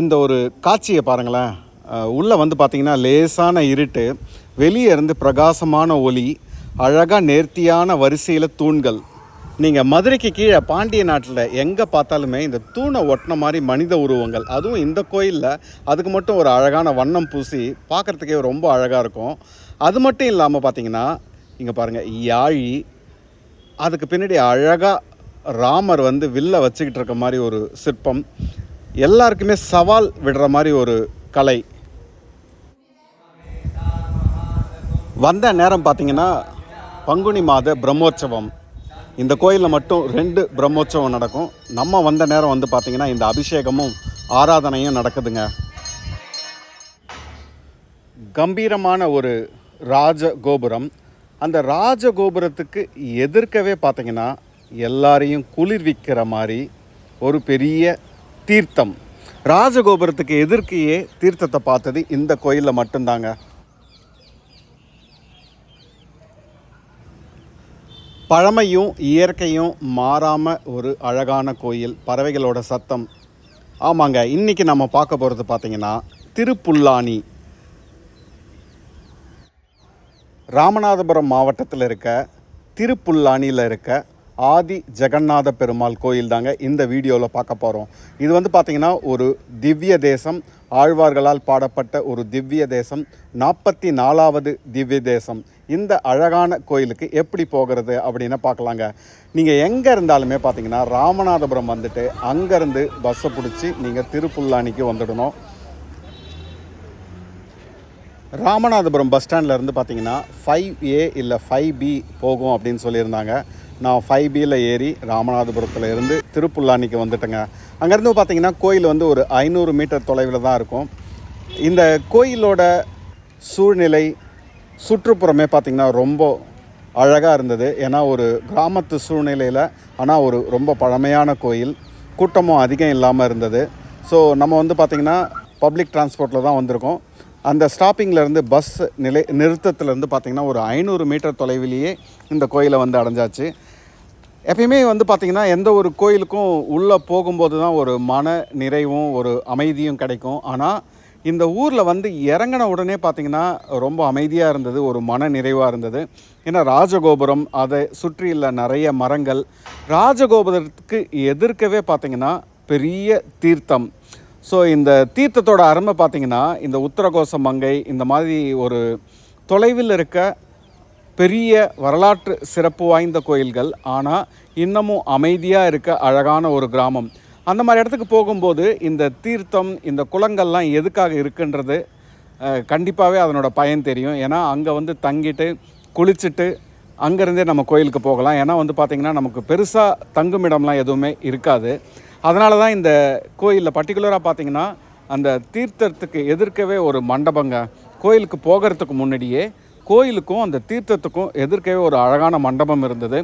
இந்த ஒரு காட்சியை பாருங்களேன். உள்ளே வந்து பார்த்தீங்கன்னா லேசான இருட்டு வெளியே இருந்து பிரகாசமான ஒளி அழகாக நேர்த்தியான வரிசையில் தூண்கள். நீங்கள் மதுரைக்கு கீழே பாண்டிய நாட்டில் எங்கே பார்த்தாலுமே இந்த தூணை ஒட்டின மாதிரி மனித உருவங்கள். அதுவும் இந்த கோயிலில் அதுக்கு மட்டும் ஒரு அழகான வண்ணம் பூசி பார்க்குறதுக்கே ரொம்ப அழகாக இருக்கும். அது மட்டும் இல்லாமல் பார்த்தீங்கன்னா இங்கே பாருங்கள் யாழி அதுக்கு பின்னாடி அழகாக ராமர் வந்து வில்ல வச்சுக்கிட்டு இருக்க மாதிரி ஒரு சிற்பம். எல்லாருக்குமே சவால் விடுற மாதிரி ஒரு கலை. வந்த நேரம் பார்த்தீங்கன்னா பங்குனி மாத பிரம்மோற்சவம். இந்த கோயிலில் மட்டும் ரெண்டு பிரம்மோற்சவம் நடக்கும். நம்ம வந்த நேரம் வந்து பார்த்திங்கன்னா இந்த அபிஷேகமும் ஆராதனையும் நடக்குதுங்க. கம்பீரமான ஒரு ராஜ கோபுரம் அந்த ராஜ கோபுரத்துக்கு எதிர்க்கவே பார்த்திங்கன்னா எல்லாரையும் குளிர்விக்கிற மாதிரி ஒரு பெரிய தீர்த்தம். ராஜகோபுரத்துக்கு எதிர்க்கையே தீர்த்தத்தை பார்த்தது இந்த கோயிலில் மட்டும்தாங்க. பழமையும் இயற்கையும் மாறாமல் ஒரு அழகான கோயில் பறவைகளோட சத்தம். ஆமாங்க இன்றைக்கி நம்ம பார்க்க போகிறது பார்த்திங்கன்னா திருப்புல்லானி ராமநாதபுரம் மாவட்டத்தில் இருக்க திருப்புல்லானியில் இருக்க ஆதி ஜெகநாத பெருமாள் கோயில் தாங்க இந்த வீடியோவில் பார்க்க போகிறோம். இது வந்து பார்த்திங்கன்னா ஒரு திவ்ய தேசம் ஆழ்வார்களால் பாடப்பட்ட ஒரு திவ்ய தேசம் நாற்பத்தி நாலாவது திவ்ய தேசம். இந்த அழகான கோயிலுக்கு எப்படி போகிறது அப்படின்னு பார்க்கலாங்க. நீங்கள் எங்கே இருந்தாலுமே பார்த்தீங்கன்னா ராமநாதபுரம் வந்துட்டு அங்கேருந்து பஸ்ஸை பிடிச்சி நீங்கள் திருப்புல்லானிக்கு வந்துடணும். ராமநாதபுரம் பஸ் ஸ்டாண்டில் இருந்து பார்த்தீங்கன்னா ஃபைவ் ஏ இல்லை ஃபைவ் பி போகும் அப்படின்னு சொல்லியிருந்தாங்க. நான் ஃபைவ் பியில் ஏறி ராமநாதபுரத்தில் இருந்து திருப்புல்லானிக்கு வந்துட்டேங்க. அங்கேருந்து பார்த்தீங்கன்னா கோயில் வந்து ஒரு ஐநூறு மீட்டர் தொலைவில் தான் இருக்கும். இந்த கோயிலோட சூழ்நிலை சுற்றுப்புறமே பார்த்திங்கன்னா ரொம்ப அழகாக இருந்தது. ஏன்னா ஒரு கிராமத்து சூழ்நிலையில் ஆனால் ஒரு ரொம்ப பழமையான கோயில். கூட்டமும் அதிகம் இல்லாமல் இருந்தது. ஸோ நம்ம வந்து பார்த்திங்கன்னா பப்ளிக் டிரான்ஸ்போர்ட்டில் தான் வந்திருக்கோம். அந்த ஸ்டாப்பிங்லேருந்து பஸ் நிலை நிறுத்தத்துலேருந்து பார்த்திங்கன்னா ஒரு ஐநூறு மீட்டர் தொலைவிலேயே இந்த கோயிலை வந்து அடைஞ்சாச்சு. எப்பயுமே வந்து பார்த்திங்கன்னா எந்த ஒரு கோயிலுக்கும் உள்ளே போகும்போது தான் ஒரு மன நிறைவும் ஒரு அமைதியும் கிடைக்கும். ஆனால் இந்த ஊரில் வந்து இறங்கின உடனே பார்த்திங்கன்னா ரொம்ப அமைதியாக இருந்தது ஒரு மன நிறைவாக இருந்தது. ஏன்னா ராஜகோபுரம் அதை சுற்றியுள்ள நிறைய மரங்கள் ராஜகோபுரத்துக்கு எதிர்க்கவே பார்த்திங்கன்னா பெரிய தீர்த்தம். ஸோ இந்த தீர்த்தத்தோட அருமை பார்த்திங்கன்னா இந்த உத்தரகோச மங்கை இந்த மாதிரி ஒரு தொலைவில் இருக்க பெரிய வரலாற்று சிறப்பு வாய்ந்த கோயில்கள் ஆனால் இன்னமும் அமைதியாக இருக்க அழகான ஒரு கிராமம். அந்த மாதிரி இடத்துக்கு போகும்போது இந்த தீர்த்தம் இந்த குளங்கள்லாம் எதுக்காக இருக்குன்றது கண்டிப்பாகவே அதனோட பயன் தெரியும். ஏன்னா அங்கே வந்து தங்கிட்டு குளிச்சுட்டு அங்கேருந்தே நம்ம கோயிலுக்கு போகலாம். ஏன்னா வந்து பார்த்திங்கன்னா நமக்கு பெருசாக தங்குமிடம்லாம் எதுவுமே இருக்காது. அதனால தான் இந்த கோயிலில் பர்டிகுலராக பார்த்திங்கன்னா அந்த தீர்த்தத்துக்கு எதிர்க்கவே ஒரு மண்டபங்க. கோயிலுக்கு போகிறதுக்கு முன்னாடியே கோயிலுக்கும் அந்த தீர்த்தத்துக்கும் எதிர்க்கவே ஒரு அழகான மண்டபம் இருந்தது.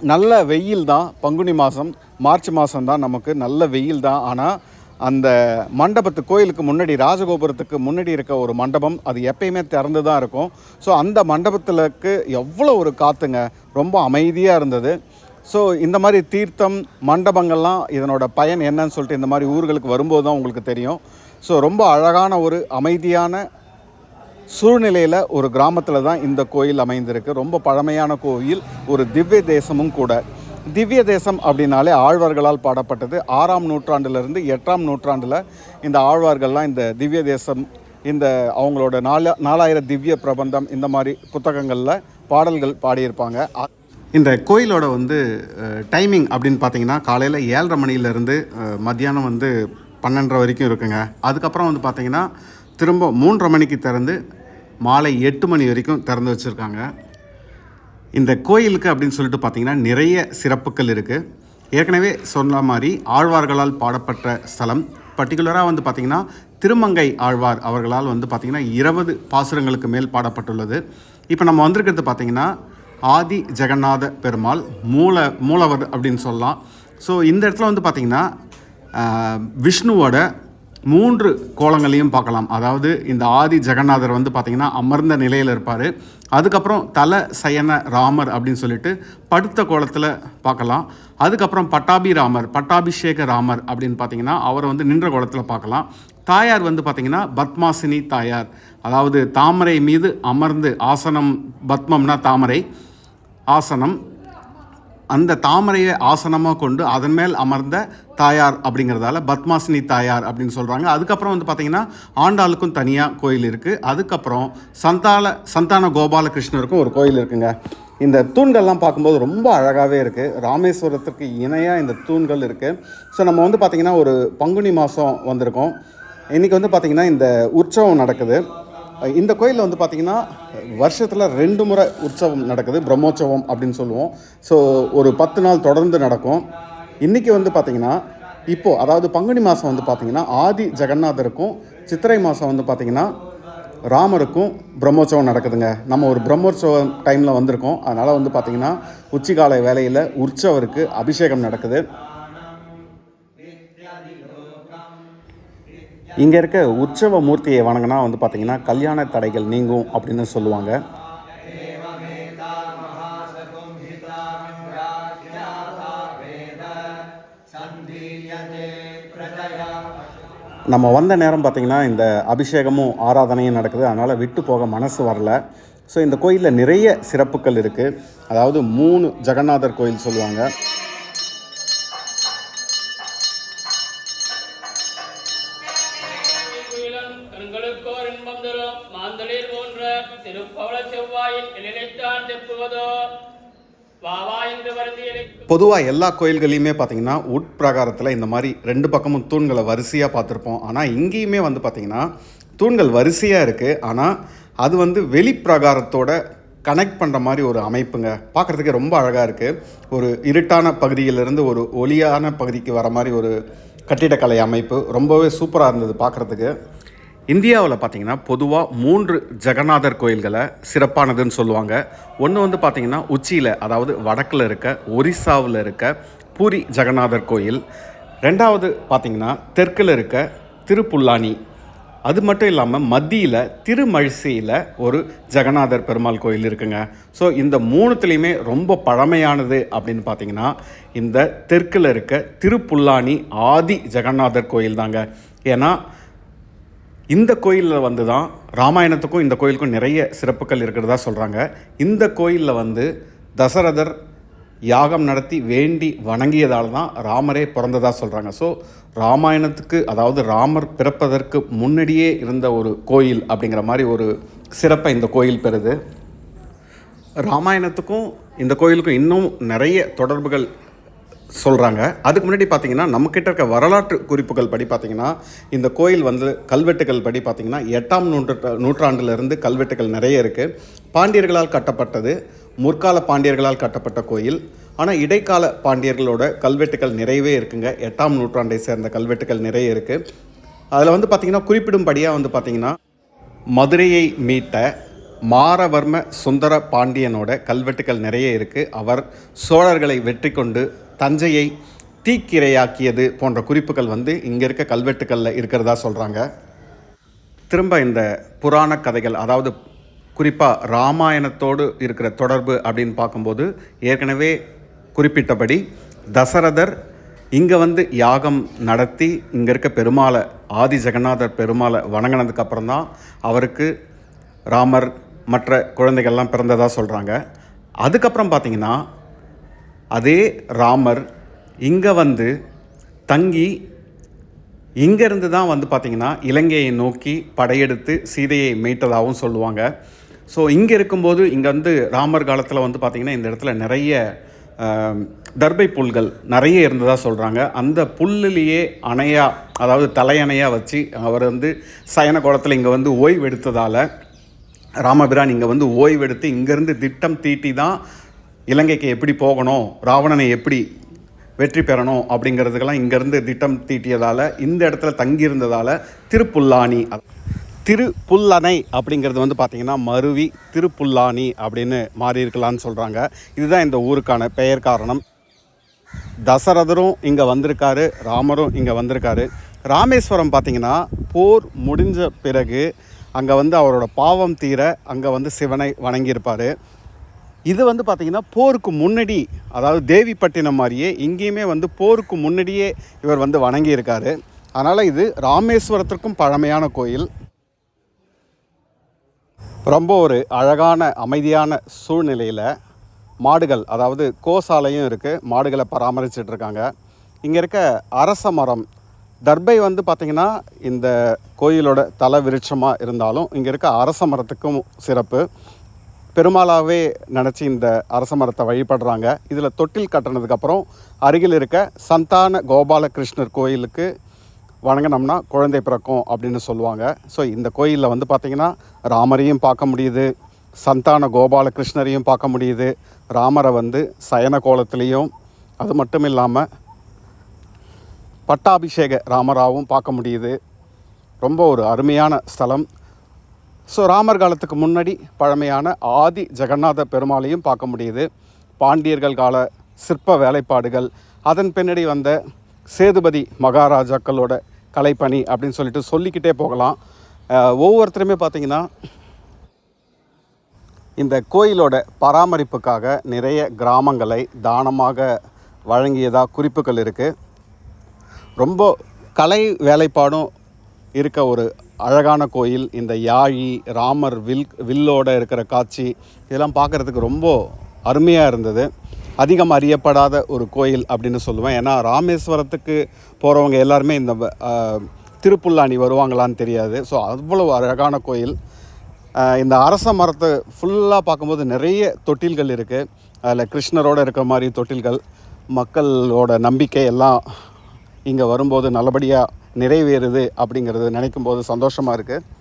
நல்ல வெயில் தான் பங்குனி மாதம் மார்ச் மாதம் தான் நமக்கு நல்ல வெயில் தான். ஆனால் அந்த மண்டபத்து கோயிலுக்கு முன்னாடி ராஜகோபுரத்துக்கு முன்னாடி இருக்க ஒரு மண்டபம் அது எப்பயுமே திறந்து தான் இருக்கும். ஸோ அந்த மண்டபத்திலக்கு எவ்வளோ ஒரு காற்றுங்க ரொம்ப அமைதியாக இருந்தது. ஸோ இந்த மாதிரி தீர்த்தம் மண்டபங்கள்லாம் இதனோட பயன் என்னன்னு சொல்லிட்டு இந்த மாதிரி ஊர்களுக்கு வரும்போது தான் உங்களுக்கு தெரியும். ஸோ ரொம்ப அழகான ஒரு அமைதியான சூழ்நிலையில் ஒரு கிராமத்தில் தான் இந்த கோயில் அமைந்திருக்கு. ரொம்ப பழமையான கோயில் ஒரு திவ்ய தேசமும் கூட. திவ்ய தேசம் அப்படின்னாலே ஆழ்வார்களால் பாடப்பட்டது. ஆறாம் நூற்றாண்டிலிருந்து எட்டாம் நூற்றாண்டில் இந்த ஆழ்வார்கள்லாம் இந்த திவ்ய தேசம் இந்த அவங்களோட நாலா நாலாயிரம் திவ்ய பிரபந்தம் இந்த மாதிரி புத்தகங்களில் பாடல்கள் பாடியிருப்பாங்க. இந்த கோயிலோட வந்து டைமிங் அப்படின்னு பார்த்தீங்கன்னா காலையில் ஏழரை மணிலேருந்து மத்தியானம் வந்து பன்னெண்டரை வரைக்கும் இருக்குங்க. அதுக்கப்புறம் வந்து பார்த்தீங்கன்னா திரும்ப மூன்றரை மணிக்கு திறந்து மாலை எட்டு மணி வரைக்கும் திறந்து வச்சுருக்காங்க. இந்த கோயிலுக்கு அப்படின்னு சொல்லிட்டு பார்த்தீங்கன்னா நிறைய சிறப்புகள் இருக்குது ஏற்கனவே சொன்ன மாதிரி ஆழ்வார்களால் பாடப்பட்ட ஸ்தலம். பர்டிகுலராக வந்து பார்த்திங்கன்னா திருமங்கை ஆழ்வார் அவர்களால் வந்து பார்த்திங்கன்னா இருபது பாசுரங்களுக்கு மேல் பாடப்பட்டுள்ளது. இப்போ நம்ம வந்திருக்கிறது பார்த்திங்கன்னா ஆதி ஜெகநாத பெருமாள் மூல மூலவர் அப்படின்னு சொல்லலாம். ஸோ இந்த இடத்துல வந்து பார்த்திங்கன்னா விஷ்ணுவோட மூன்று கோலங்களையும் பார்க்கலாம். அதாவது இந்த ஆதி ஜெகநாதர் வந்து பார்த்திங்கன்னா அமர்ந்த நிலையில் இருப்பார். அதுக்கப்புறம் தல சயன ராமர் அப்படின்னு சொல்லிட்டு படுத்த கோலத்தில் பார்க்கலாம். அதுக்கப்புறம் பட்டாபி ராமர் பட்டாபிஷேக ராமர் அப்படின்னு பார்த்தீங்கன்னா அவரை வந்து நின்ற கோலத்தில் பார்க்கலாம். தாயார் வந்து பார்த்திங்கன்னா பத்மாசினி தாயார். அதாவது தாமரை மீது அமர்ந்து ஆசனம் பத்மம்னா தாமரை. ஆசனம். அந்த தாமரையை ஆசனமாக கொண்டு அதன் மேல் அமர்ந்த தாயார் அப்படிங்கிறதால பத்மாசினி தாயார் அப்படின்னு சொல்கிறாங்க அதுக்கப்புறம் வந்து பார்த்திங்கன்னா ஆண்டாளுக்கும் தனியாக கோயில் இருக்குது அதுக்கப்புறம் சந்தால சந்தான கோபாலகிருஷ்ணருக்கும் ஒரு கோயில் இருக்குங்க. இந்த தூண்கள்லாம் பார்க்கும்போது ரொம்ப அழகாகவே இருக்குது ராமேஸ்வரத்துக்கு இணையாக இந்த தூண்கள் இருக்குது ஸோ நம்ம வந்து பார்த்திங்கன்னா ஒரு பங்குனி மாதம் வந்திருக்கோம். இன்றைக்கி வந்து பார்த்திங்கன்னா இந்த உற்சவம் நடக்குது. இந்த கோயிலில் வந்து பார்த்திங்கன்னா வருஷத்தில் ரெண்டு முறை உற்சவம் நடக்குது பிரம்மோற்சவம் அப்படின்னு சொல்லுவோம். ஸோ ஒரு பத்து நாள் தொடர்ந்து நடக்கும். இன்றைக்கி வந்து பார்த்திங்கன்னா இப்போது அதாவது பங்குனி மாதம் வந்து பார்த்திங்கன்னா ஆதி ஜெகநாதருக்கும் சித்திரை மாதம் வந்து பார்த்திங்கன்னா ராமருக்கும் பிரம்மோற்சவம் நடக்குதுங்க. நம்ம ஒரு பிரம்மோற்சவம் டைமில் வந்திருக்கோம். அதனால் வந்து பார்த்திங்கன்னா உச்சிகால வேலையில் உற்சவருக்கு அபிஷேகம் நடக்குது. இங்கே இருக்க உற்சவ மூர்த்தியை வணங்கினா வந்து பார்த்திங்கன்னா கல்யாண தடைகள் நீங்கும் அப்படின்னு சொல்லுவாங்க. நம்ம வந்த நேரம் பார்த்திங்கன்னா இந்த அபிஷேகமும் ஆராதனையும் நடக்குது. அதனால் விட்டு போக மனசு வரல. ஸோ இந்த கோயிலில் நிறைய சிறப்புகள் இருக்குது அதாவது மூணு ஜெகநாதர் கோயில் சொல்லுவாங்க. குயிலம் இன்பம் தரும். மாந்தளிர் போன்ற திருப்பவள செவ்வாயின் எழிலைத்தான் செப்புவதோ பொதுவாக எல்லா கோயில்களையுமே பார்த்தீங்கன்னா உட்பிரகாரத்தில் இந்த மாதிரி ரெண்டு பக்கமும் தூண்களை வரிசையாக பார்த்துருப்போம் ஆனால் இங்கேயுமே வந்து பார்த்திங்கன்னா தூண்கள் வரிசையாக இருக்குது ஆனால் அது வந்து வெளிப்பிரகாரத்தோட கனெக்ட் பண்ணுற மாதிரி ஒரு அமைப்புங்க. பார்க்குறதுக்கே ரொம்ப அழகாக இருக்குது ஒரு இருட்டான பகுதியிலிருந்து ஒரு ஒளியான பகுதிக்கு வர மாதிரி ஒரு கட்டிடக்கலை அமைப்பு. ரொம்பவே சூப்பராக இருந்தது பார்க்குறதுக்கு இந்தியாவில் பார்த்தீங்கன்னா பொதுவாக மூன்று ஜெகநாதர் கோயில்களை சிறப்பானதுன்னு சொல்லுவாங்க. ஒன்று வந்து பார்த்திங்கன்னா உச்சியில் அதாவது வடக்கில் இருக்க ஒரிசாவில் இருக்க பூரி ஜெகநாதர் கோயில். ரெண்டாவது பார்த்திங்கன்னா தெற்கில் இருக்க திருப்புல்லானி அது மட்டும் இல்லாமல் மத்தியில் திருமழிசையில் ஒரு ஜெகநாதர் பெருமாள் கோயில் இருக்குங்க. ஸோ இந்த மூணுத்துலேயுமே ரொம்ப பழமையானது அப்படின்னு பார்த்தீங்கன்னா இந்த தெற்கில் இருக்க திருப்புல்லானி ஆதி ஜெகநாதர் கோயில் தாங்க ஏன்னா இந்த கோயிலில் வந்து தான் ராமாயணத்துக்கும் இந்த கோயிலுக்கும் நிறைய சிறப்புகள் இருக்கிறதா சொல்கிறாங்க இந்த கோயிலில் வந்து தசரதர் யாகம் நடத்தி வேண்டி வணங்கியதால் தான் ராமரே பிறந்ததாக சொல்கிறாங்க ஸோ ராமாயணத்துக்கு அதாவது ராமர் பிறப்பதற்கு முன்னாடியே இருந்த ஒரு கோயில் அப்படிங்கிற மாதிரி ஒரு சிறப்பை இந்த கோயில் பெறுது. ராமாயணத்துக்கும் இந்த கோயிலுக்கும் இன்னும் நிறைய தொடர்புகள் சொல்கிறாங்க அதுக்கு முன்னாடி பார்த்தீங்கன்னா நம்மக்கிட்ட இருக்க வரலாற்று குறிப்புகள் படி பார்த்தீங்கன்னா இந்த கோயில் வந்து கல்வெட்டுகள் படி பார்த்தீங்கன்னா எட்டாம் நூற்று நூற்றாண்டிலிருந்து கல்வெட்டுகள் நிறைய இருக்குது பாண்டியர்களால் கட்டப்பட்டது முற்கால பாண்டியர்களால் கட்டப்பட்ட கோயில். ஆனால் இடைக்கால பாண்டியர்களோட கல்வெட்டுகள் நிறையவே இருக்குங்க. எட்டாம் நூற்றாண்டை சேர்ந்த கல்வெட்டுகள் நிறைய இருக்குது அதில் வந்து பார்த்திங்கன்னா குறிப்பிடும்படியாக வந்து பார்த்திங்கன்னா மதுரையை மீட்ட மாரவர்ம சுந்தர பாண்டியனோட கல்வெட்டுகள் நிறைய இருக்குது அவர் சோழர்களை வெற்றி கொண்டு தஞ்சையை தீக்கிரையாக்கியது போன்ற குறிப்புகள் வந்து இங்கே இருக்க கல்வெட்டுக்களில் இருக்கிறதா சொல்கிறாங்க திரும்ப இந்த புராண கதைகள் அதாவது குறிப்பாக ராமாயணத்தோடு இருக்கிற தொடர்பு அப்படின்னு பார்க்கும்போது ஏற்கனவே குறிப்பிட்டபடி தசரதர் இங்கே வந்து யாகம் நடத்தி இங்கே இருக்க பெருமாளை ஆதி ஜெகநாதர் பெருமாளை வணங்கினதுக்கப்புறம் தான் அவருக்கு ராமர் மற்ற குழந்தைகள்லாம் பிறந்ததாக சொல்கிறாங்க அதுக்கப்புறம் பார்த்தீங்கன்னா அதே ராமர் இங்கே வந்து தங்கி இங்கேருந்து தான் வந்து பார்த்திங்கன்னா இலங்கையை நோக்கி படையெடுத்து சீதையை மீட்டதாகவும் சொல்லுவாங்க. ஸோ இங்கே இருக்கும்போது இங்கே வந்து ராமர் காலத்தில் வந்து பார்த்திங்கன்னா இந்த இடத்துல நிறைய தர்பை புல்கள் நிறைய இருந்ததாக சொல்கிறாங்க அந்த புல்லுலேயே அணையாக அதாவது தலையணையாக வச்சு அவர் வந்து சயன கோலத்தில் இங்கே வந்து ஓய்வெடுத்ததால் ராமபிரான் இங்கே வந்து ஓய்வெடுத்து இங்கேருந்து திட்டம் தீட்டி தான் இலங்கைக்கு எப்படி போகணும் ராவணனை எப்படி வெற்றி பெறணும் அப்படிங்கிறதுக்கெல்லாம் இங்கேருந்து திட்டம் தீட்டியதால் இந்த இடத்துல தங்கியிருந்ததால் திருப்புல்லானி திருப்புல்லணை அப்படிங்கிறது வந்து பார்த்திங்கன்னா மருவி திருப்புல்லானி அப்படின்னு மாறியிருக்கலாம்னு சொல்கிறாங்க இதுதான் இந்த ஊருக்கான பெயர் காரணம். தசரதரும் இங்கே வந்திருக்காரு ராமரும் இங்கே வந்திருக்காரு. ராமேஸ்வரம் பார்த்தீங்கன்னா போர் முடிஞ்ச பிறகு அங்கே வந்து அவரோட பாவம் தீர அங்கே வந்து சிவனை வணங்கியிருப்பார். இது வந்து பார்த்திங்கன்னா போருக்கு முன்னாடி அதாவது தேவிப்பட்டினம் மாதிரியே இங்கேயுமே வந்து போருக்கு முன்னாடியே இவர் வந்து வணங்கியிருக்காரு. அதனால் இது ராமேஸ்வரத்திற்கும் பழமையான கோயில். ரொம்ப ஒரு அழகான அமைதியான சூழ்நிலையில் மாடுகள் அதாவது கோசாலையும் இருக்குது மாடுகளை பராமரிச்சுட்டு இருக்காங்க இங்கே இருக்க அரச மரம் தர்பை வந்து பார்த்திங்கன்னா இந்த கோயிலோட தலை விருட்சமாக இருந்தாலும் இங்கே இருக்க அரச மரத்துக்கும் சிறப்பு. பெருமாளாகவே நினச்சி இந்த அரச மரத்தை வழிபடுறாங்க. இதில் தொட்டில் கட்டினதுக்கப்புறம் அருகில் இருக்க சந்தான கோபாலகிருஷ்ணர் கோயிலுக்கு வணங்கினோம்னா குழந்தை பிறக்கும் அப்படின்னு சொல்லுவாங்க. ஸோ இந்த கோயிலில் வந்து பார்த்திங்கன்னா ராமரையும் பார்க்க முடியுது. சந்தான கோபாலகிருஷ்ணரையும் பார்க்க முடியுது. ராமரை வந்து சயன கோலத்திலையும் அது மட்டும் இல்லாமல் பட்டாபிஷேக ராமராவும் பார்க்க முடியுது. ரொம்ப ஒரு அருமையான ஸ்தலம். ஸோ ராமர் காலத்துக்கு முன்னாடி பழமையான ஆதி ஜெகநாத பெருமாளையும் பார்க்க முடியுது. பாண்டியர்கள் கால சிற்ப வேலைப்பாடுகள் அதன் பின்னாடி வந்த சேதுபதி மகாராஜாக்களோட கலைப்பணி அப்படின்னு சொல்லிட்டு சொல்லிக்கிட்டே போகலாம். ஒவ்வொருத்தருமே பார்த்திங்கன்னா இந்த கோயிலோட பராமரிப்புக்காக நிறைய கிராமங்களை தானமாக வழங்கியதாக குறிப்புகள் இருக்குது ரொம்ப கலை வேலைப்பாடும் இருக்க ஒரு அழகான கோயில் இந்த யாழி ராமர் வில் வில்லோட இருக்கிற காட்சி இதெல்லாம் பார்க்குறதுக்கு ரொம்ப அருமையாக இருந்தது. அதிகம் அறியப்படாத ஒரு கோயில் அப்படின்னு சொல்லுவேன். ஏன்னா ராமேஸ்வரத்துக்கு போகிறவங்க எல்லாருமே இந்த திருப்புல்லாணி வருவாங்களான்னு தெரியாது. ஸோ அவ்வளோ அழகான கோயில். இந்த அரச மரத்தை ஃபுல்லாக பார்க்கும்போது நிறைய தொட்டில்கள் இருக்குது அதில் கிருஷ்ணரோட இருக்கிற மாதிரி தொட்டில்கள் மக்களோட நம்பிக்கை எல்லாம் இங்கே வரும்போது நல்லபடியாக நிறைவேறுது அப்படிங்கிறது நினைக்கும் போது சந்தோஷமாக இருக்குது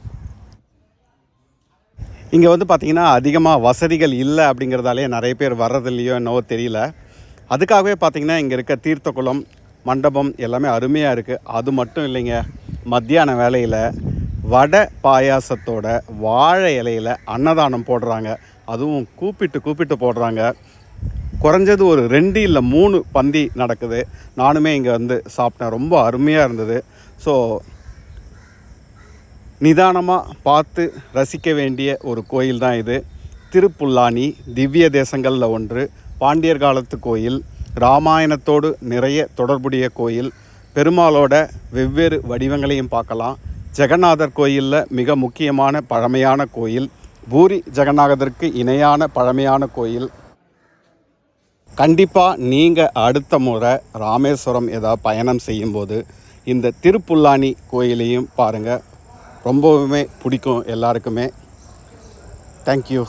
இங்கே வந்து பார்த்திங்கன்னா அதிகமாக வசதிகள் இல்லை அப்படிங்கிறதாலே நிறைய பேர் வர்றதில்லையோ என்னவோ தெரியல. அதுக்காகவே பார்த்திங்கன்னா இங்கே இருக்க தீர்த்த குளம் மண்டபம் எல்லாமே அருமையாக இருக்குது அது மட்டும் இல்லைங்க மத்தியான வேலையில் வடை பாயாசத்தோட வாழை இலையில் அன்னதானம் போடுறாங்க. அதுவும் கூப்பிட்டு கூப்பிட்டு போடுறாங்க. குறைஞ்சது ஒரு ரெண்டு இல்லை மூணு பந்தி நடக்குது. நானுமே இங்கே வந்து சாப்பிட்டேன். ரொம்ப அருமையாக இருந்தது. ஸோ நிதானமாக பார்த்து ரசிக்க வேண்டிய ஒரு கோயில் தான் இது. திருப்புல்லானி திவ்ய தேசங்களில் ஒன்று பாண்டியர் காலத்து கோயில் ராமாயணத்தோடு நிறைய தொடர்புடைய கோயில் பெருமாளோட வெவ்வேறு வடிவங்களையும் பார்க்கலாம். ஜெகநாதர் கோயிலில் மிக முக்கியமான பழமையான கோயில் பூரி ஜெகநாதருக்கு இணையான பழமையான கோயில் கண்டிப்பாக நீங்கள் அடுத்த முறை ராமேஸ்வரம் ஏதாவது பயணம் செய்யும்போது இந்த திருப்புல்லானி கோயிலையும் பாருங்கள் ரொம்பவுமே பிடிக்கும் எல்லாருக்குமே. தேங்க்யூ